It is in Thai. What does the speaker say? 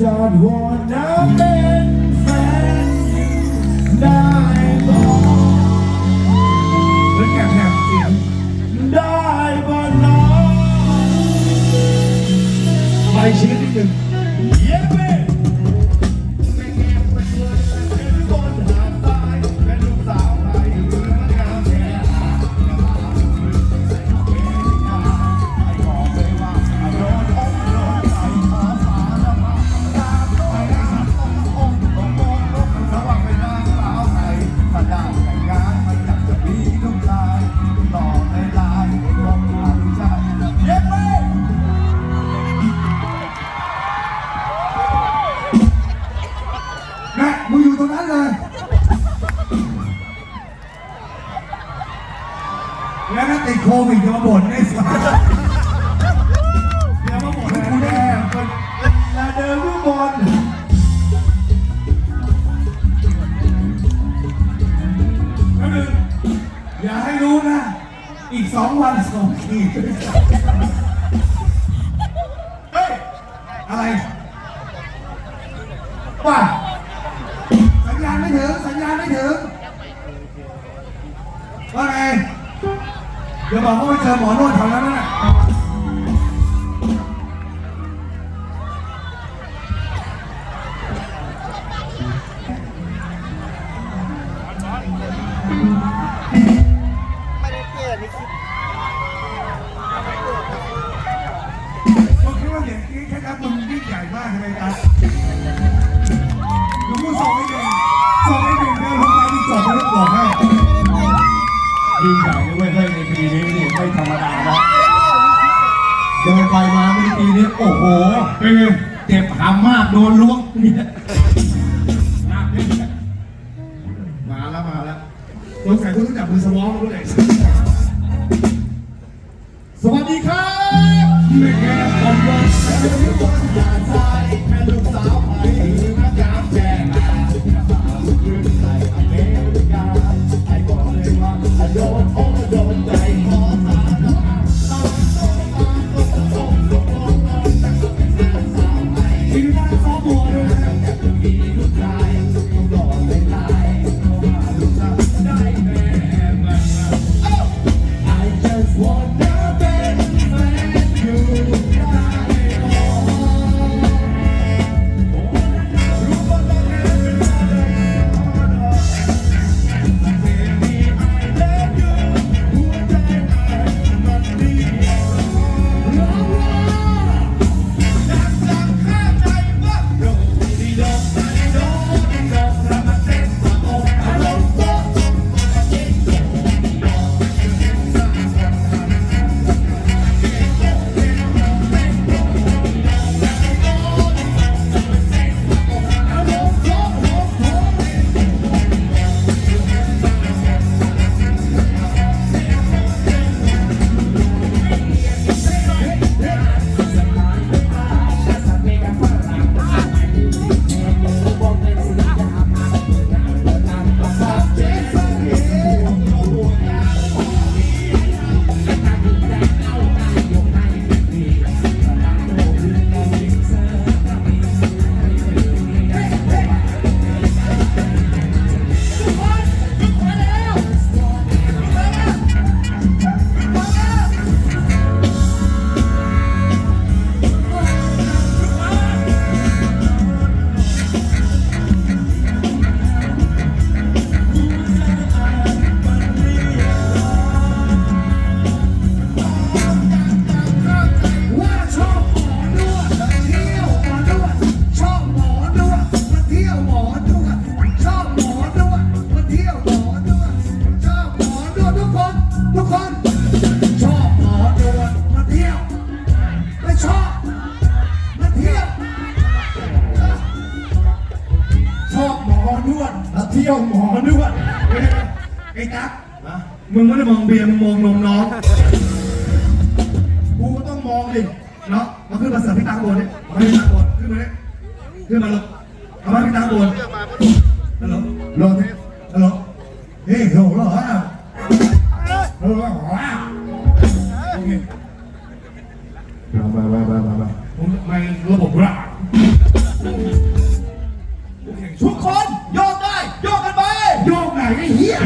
จะวอน มึงอยู่ตรงนั้นเลยแล้วถ้าติดโควิดจะมาบ่นไอ้สัสเดี๋ยวมาบอกให้กูแน่คนลาเดินรูปบอลแล้วหนึ่งอย่าให้รู้นะ อีกสองวันสองขีเฮ้ย อะไรว่า ญาณไม่ถึง สัญญาณไม่ถึง ว่าไง เดี๋ยวบอกว่าไปเจอหมอนวดแถวนั้นน่ะ ไปมาเมื่อกี้นี้โอ้โหเป็นเจ็บหามากโดนล้วงเนี่ยหนักเลยเนี่ยมาแล้วมาแล้วสงสัยคุณรู้จักมือสวอมรู้เลยสวัสดีครับ ทุกคนชอบหมอนวดมาเที่ยว ไม่ชอบมาเที่ยว ชอบหมอนวดมาเที่ยวหมอนวดไอ้ตั๊กมึงไม่ได้มองเบียร์มึงมองนมน้องกูก็ต้องมองดิเนาะมาขึ้นมาเสิร์ฟพี่ตังโบนเนี่ยมาพี่ตังโบนขึ้นมาเนี่ยขึ้นมาลงเอามาพี่ตังโบนฮัลโหลโหลเทสฮัลโหลเฮ้ยโหลเหรอ โอเคมามามมามมาผมไม่ระบบละโอเทุกคนโยกได้ โยกกันไป โยกไหนไอ้เหี้ย